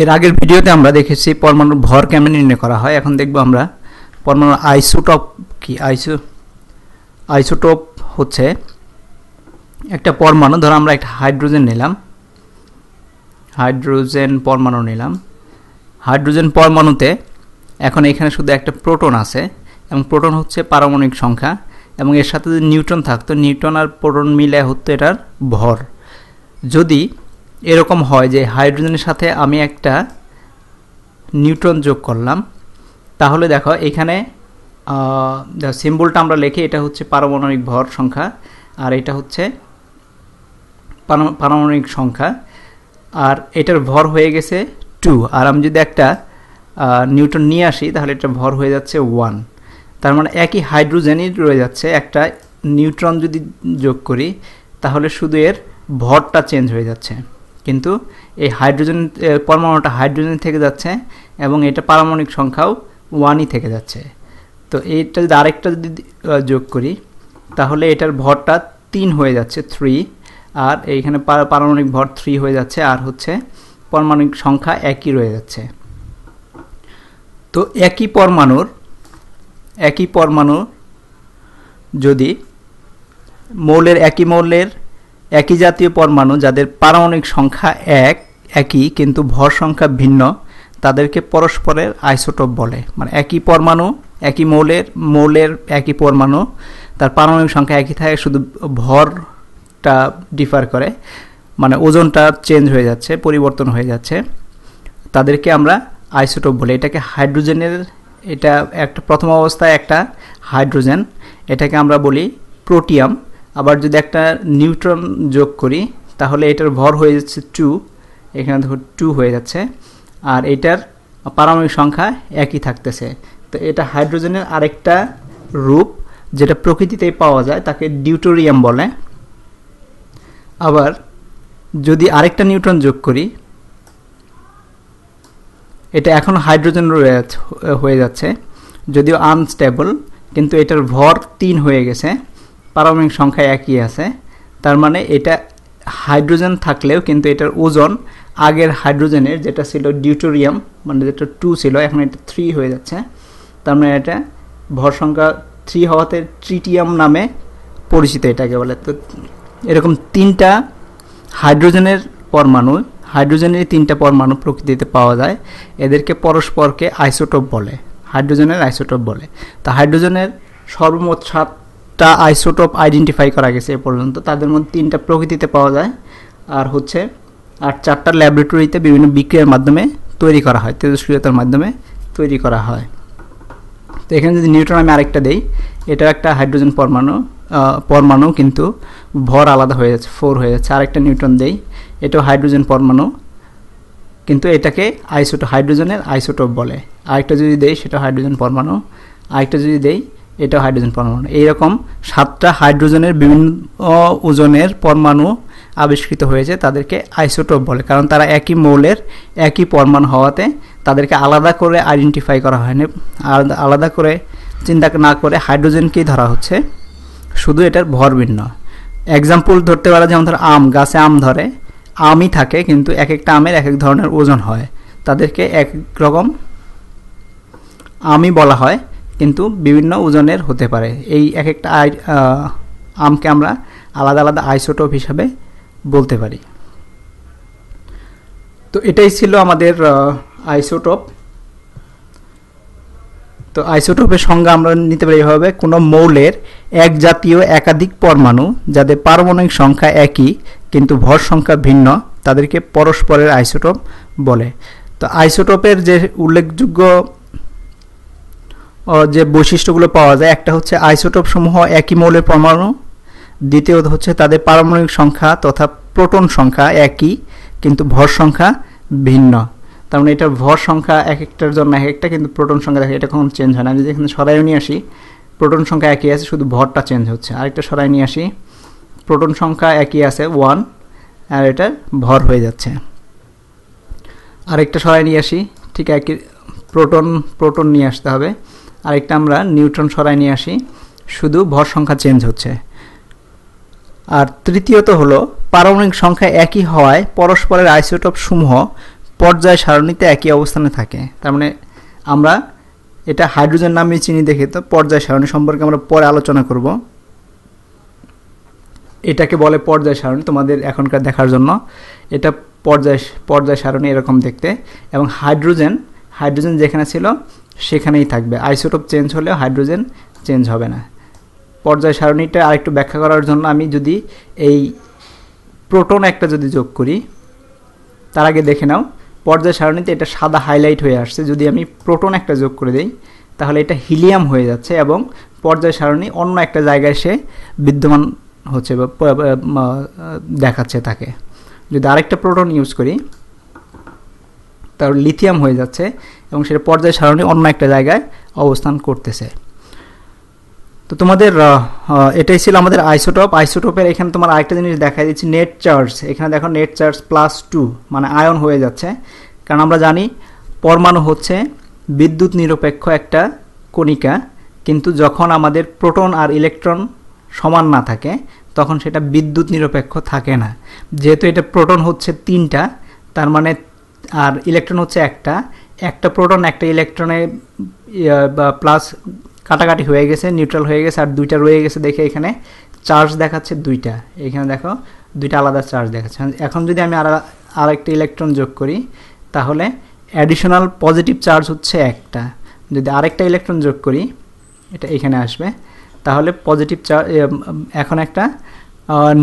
এর আগের ভিডিওতে আমরা দেখেছি পরমাণুর ভর কেমন নির্ণয় করা হয়। এখন দেখব আমরা পরমাণুর আইসোটপ কি? আইসো, আইসোটোপ হচ্ছে একটা পরমাণু। ধরো আমরা একটা হাইড্রোজেন নিলাম। হাইড্রোজেন পরমাণু নিলাম। হাইড্রোজেন পরমাণুতে এখন এখানে শুধু একটা প্রোটন আছে এবং প্রোটন হচ্ছে পারমাণবিক সংখ্যা এবং এর সাথে যদি নিউট্রন থাকতো, নিউট্রন আর প্রোটন মিলে হতো এটার ভর। যদি এরকম হয় যে হাইড্রোজেনের সাথে আমি একটা নিউট্রন যোগ করলাম। তাহলে দেখো এখানে সিম্বলটা আমরা লিখি, এটা হচ্ছে পারমাণবিক ভর সংখ্যা, আর এটা হচ্ছে পারমাণবিক সংখ্যা, আর এটার ভর হয়ে গেছে টু। আর আমি যদি একটা নিউটন নিয়ে আসি, তাহলে এটা ভর হয়ে যাচ্ছে ওয়ান। তার মানে একই হাইড্রোজেনই রয়ে যাচ্ছে, একটা নিউট্রন যদি যোগ করি, তাহলে শুধু এর ভরটা চেঞ্জ হয়ে যাচ্ছে। কিন্তু এই হাইড্রোজেন পরমাণুটা হাইড্রোজেন থেকে যাচ্ছে এবং এটা পারমাণবিক সংখ্যাও ওয়ানই থেকে যাচ্ছে। তো এইটা যদি আরেকটা যদি যোগ করি, তাহলে এটার ভরটা তিন হয়ে যাচ্ছে থ্রি, আর এইখানে পারমাণবিক ভর থ্রি হয়ে যাচ্ছে, আর হচ্ছে পারমাণবিক সংখ্যা একই রয়ে যাচ্ছে। তো একই পরমাণুর, একই পরমাণু যদি মৌলের একই মৌলের একই জাতীয় পরমাণু যাদের পারমাণবিক সংখ্যা এক, একই, কিন্তু ভর সংখ্যা ভিন্ন, তাদেরকে পরস্পরের আইসোটোপ বলে। মানে একই পরমাণু, একই মৌলের মৌলের একই পরমাণু, তার পারমাণবিক সংখ্যা একই থাকে, শুধু ভরটা ডিফার করে। মানে ওজনটা চেঞ্জ হয়ে যাচ্ছে, পরিবর্তন হয়ে যাচ্ছে। তাদেরকে আমরা আইসোটোপ বলি। এটাকে হাইড্রোজেনের, এটা একটা প্রথম অবস্থায় একটা হাইড্রোজেন। এটাকে আমরা বলি প্রোটিয়াম। আবার যদি একটা নিউট্রন যোগ করি, তাহলে এটার ভর হয়ে যাচ্ছে টু এখানে দেখো টু হয়ে যাচ্ছে, আর এটার পারমাণবিক সংখ্যা একই থাকতেছে। তো এটা হাইড্রোজেনের আরেকটা রূপ, যেটা প্রকৃতিতেই পাওয়া যায়, তাকে ডিউটোরিয়াম বলে। আবার যদি আরেকটা নিউট্রন যোগ করি, এটা এখন হাইড্রোজেন হয়ে যাচ্ছে, যদিও আনস্টেবল কিন্তু এটার ভর তিন হয়ে গেছে। পারমাণবিক সংখ্যা একই আছে। তার মানে এটা হাইড্রোজেন থাকলেও কিন্তু এটার ওজন আগের হাইড্রোজেনের যেটা ছিল ডিউটোরিয়াম মানে যেটা টু ছিল, এখন এটা থ্রি হয়ে যাচ্ছে। তার মানে এটা ভর সংখ্যা থ্রি হওয়াতে ট্রিটিয়াম নামে পরিচিত এটাকে বলে। তো এরকম তিনটা হাইড্রোজেনের পরমাণু, হাইড্রোজেনের তিনটা পরমাণু প্রকৃতিতে পাওয়া যায়। এদেরকে পরস্পরকে আইসোটোপ বলে, হাইড্রোজেনের আইসোটোপ বলে। তা হাইড্রোজেনের সর্বমোট সাতটা আইসোটোপ আইডেন্টিফাই করা গেছে এ পর্যন্ত। তাদের মধ্যে তিনটা প্রকৃতিতে পাওয়া যায়। আর হচ্ছে, আর চারটা ল্যাবরেটরিতে বিভিন্ন বিক্রিয়ার মাধ্যমে তৈরি করা হয়, তেজস্ক্রিয়তার মাধ্যমে তৈরি করা হয়। তো এখানে যদি নিউট্রন আমি আরেকটা দেই এটা একটা হাইড্রোজেন পরমাণু পরমাণু কিন্তু ভর আলাদা হয়ে যাচ্ছে, ফোর হয়ে যাচ্ছে। আরেকটা নিউট্রন দেই, এটাও হাইড্রোজেন পরমাণু, কিন্তু এটাকে আইসোটো, হাইড্রোজেনের আইসোটোপ বলে। আরেকটা যদি দেই সেটা হাইড্রোজেন পরমাণু। আরেকটা যদি দেই এটাও হাইড্রোজেন পরমাণু। এইরকম সাতটা হাইড্রোজেনের বিভিন্ন ওজনের পরমাণু আবিষ্কৃত হয়েছে তাদেরকে আইসোটোপ বলে। কারণ তারা একই মৌলের একই পরমাণু হওয়াতে তাদেরকে আলাদা করে আইডেন্টিফাই করা হয়নি। আলাদা করে চিন্তা না করে হাইড্রোজেনকেই ধরা হচ্ছে। শুধু এটার ভর ভিন্ন। এক্সাম্পল ধরতে পারা যেমন ধর আম, গাছে আম ধরে, আমই থাকে, কিন্তু এক একটা আমের এক এক ধরনের ওজন হয়। তাদেরকে এক রকম আমই বলা হয়। কিন্তু বিভিন্ন ওজনের হতে পারে। এই এক একটা আই আমকে আমরা আলাদা আলাদা আইসোটোপ হিসাবে বলতে পারি। তো এটাই ছিল আমাদের আইসোটোপ। তো আইসোটোপের সংজ্ঞা আমরা নিতে পারি এভাবে, কোনো মৌলের এক জাতীয় একাধিক পরমাণু যাদের পারমাণবিক সংখ্যা একই, কিন্তু ভর সংখ্যা ভিন্ন, তাদেরকে পরস্পরের আইসোটোপ বলে। তো আইসোটোপের যে উল্লেখযোগ্য যে বৈশিষ্ট্যগুলো পাওয়া যায়, একটা হচ্ছে আইসোটোপ সমূহ একই মৌলের পরমাণু দ্বিতীয়ত হচ্ছে তাদের পারমাণবিক সংখ্যা তথা প্রোটন সংখ্যা একই, কিন্তু ভর সংখ্যা ভিন্ন। তার মানে এটার ভর সংখ্যা এক একটার জন্য এক একটা, কিন্তু প্রোটন সংখ্যা দেখে, এটা কখন চেঞ্জ হয় না। যদি এখানে সরাই নিয়ে আসি, প্রোটন সংখ্যা একই আছে, শুধু ভরটা চেঞ্জ হচ্ছে। আরেকটা সরাই নিয়ে আসি, প্রোটন সংখ্যা একই আছে ওয়ান আর এটার ভর হয়ে যাচ্ছে। আরেকটা সরাই নিয়ে আসি, ঠিক একই, প্রোটন প্রোটন নিয়ে আসতে হবে। আরেকটা আমরা নিউট্রন সরাই নিয়ে আসি। শুধু ভর সংখ্যা চেঞ্জ হচ্ছে। আর তৃতীয়ত হলো, পারমাণবিক সংখ্যা একই হওয়ায় পরস্পরের আইসোটোপ সমূহ পর্যায় সারণীতে একই অবস্থানে থাকে। তার মানে আমরা এটা হাইড্রোজেন নামে চিনি দেখে তো পর্যায় সারণী সম্পর্কে আমরা পরে আলোচনা করব। এটাকে বলে পর্যায় সারণী তোমাদের এখনকার দেখার জন্য। এটা পর্যায় পর্যায় সারণী এরকম দেখতে। এবং হাইড্রোজেন হাইড্রোজেন যেখানে ছিল সেখানেই থাকবে। আইসোটোপ চেঞ্জ হলেও হাইড্রোজেন চেঞ্জ হবে না। পর্যায় সারণীটা আরেকটু ব্যাখ্যা করার জন্য আমি যদি এই প্রোটন একটা যদি যোগ করি, তার আগে দেখে নাও। পর্যায় সারণীতে এটা সাদা হাইলাইট হয়ে আসছে। যদি আমি প্রোটন একটা যোগ করে দিই, তাহলে এটা হিলিয়াম হয়ে যাচ্ছে এবং পর্যায় সারণী অন্য একটা জায়গায় সে বিদ্যমান হচ্ছে বা, দেখাচ্ছে তাকে। যদি আরেকটা প্রোটন ইউজ করি তার লিথিয়াম হয়ে যাচ্ছে এবং সেটা পর্যায় সারণী অন্য একটা জায়গায় অবস্থান করতেছে। তো তোমাদের এটাই ছিল আমাদের আইসোটপ আইসোটপের এখানে তোমার আরেকটা জিনিস দেখা দিচ্ছি নেট চার্জ এখানে দেখো নেট চার্জ প্লাস টু মানে আয়ন হয়ে যাচ্ছে। কারণ আমরা জানি পরমাণু হচ্ছে বিদ্যুৎ নিরপেক্ষ একটা কণিকা, কিন্তু যখন আমাদের প্রোটন আর ইলেকট্রন সমান না থাকে, তখন সেটা বিদ্যুৎ নিরপেক্ষ থাকে না। যেহেতু এটা প্রোটন হচ্ছে তিনটা, তার মানে আর ইলেকট্রন হচ্ছে একটা। একটা প্রোটন একটা ইলেকট্রনে প্লাস কাটাকাটি হয়ে গেছে নিউট্রাল হয়ে গেছে, আর দুইটা রয়ে গেছে দেখে এখানে। চার্জ দেখাচ্ছে দুইটা। এখানে দেখো, দুইটা আলাদা চার্জ দেখাচ্ছে। এখন যদি আমি আর আর একটা ইলেকট্রন যোগ করি, তাহলে অ্যাডিশনাল পজিটিভ চার্জ হচ্ছে একটা। যদি আরেকটা ইলেকট্রন যোগ করি, এটা এখানে আসবে। তাহলে পজিটিভ চার্জ এখন একটা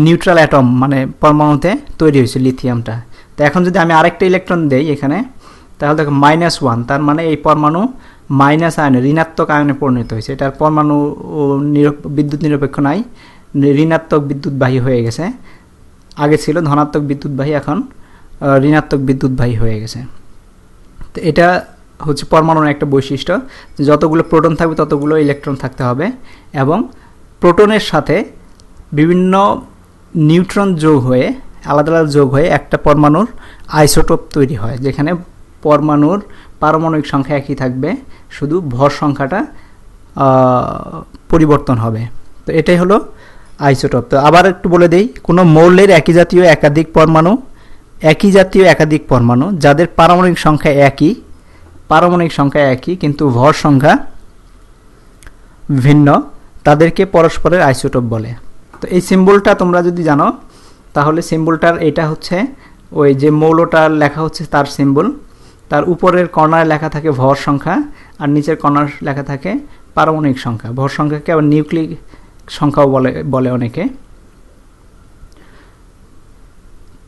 নিউট্রাল অ্যাটম মানে পরমাণুতে তৈরি হয়েছে লিথিয়ামটা তো এখন যদি আমি আরেকটা ইলেকট্রন দেই এখানে, তাহলে দেখো মাইনাস ওয়ান তার মানে এই পরমাণু মাইনাস আয়নে ঋণাত্মক আয়নে পরিণত হয়েছে। এটার পরমাণু বিদ্যুৎ নিরপেক্ষ নাই, ঋণাত্মক বিদ্যুৎবাহী হয়ে গেছে। আগে ছিল ধনাত্মক বিদ্যুৎবাহী, এখন ঋণাত্মক বিদ্যুৎবাহী হয়ে গেছে। তো এটা হচ্ছে পরমাণুর একটা বৈশিষ্ট্য যতগুলো প্রোটন থাকবে ততগুলো ইলেকট্রন থাকতে হবে এবং প্রোটনের সাথে বিভিন্ন নিউট্রন যোগ হয়ে আলাদা আলাদা যোগ হয়ে একটা পরমাণুর আইসোটোপ তৈরি হয়, যেখানে পরমাণুর পারমাণবিক সংখ্যা একই থাকবে, শুধু ভর সংখ্যাটা পরিবর্তন হবে। তো এটাই হলো আইসোটোপ। তো আবার একটু বলে দেই, কোনো মৌলের একই জাতীয় একাধিক পরমাণু, একই জাতীয় একাধিক পরমাণু, যাদের পারমাণবিক সংখ্যা একই, পারমাণবিক সংখ্যা একই, কিন্তু ভর সংখ্যা ভিন্ন, তাদেরকে পরস্পরের আইসোটোপ বলে। তো এই সিম্বলটা তোমরা যদি জানো তাহলে সিম্বলটার এটা হচ্ছে, ওই যে মৌলটার লেখা হচ্ছে তার সিম্বল। তার উপরের কর্নার লেখা থাকে ভর সংখ্যা, আর নিচের কর্নার লেখা থাকে পারমাণবিক সংখ্যা। ভর সংখ্যাকে আবার নিউক্লিক সংখ্যাও বলে বলে অনেকে।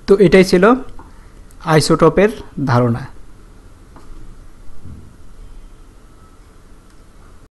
তো এটাই ছিল আইসোটোপের ধারণা।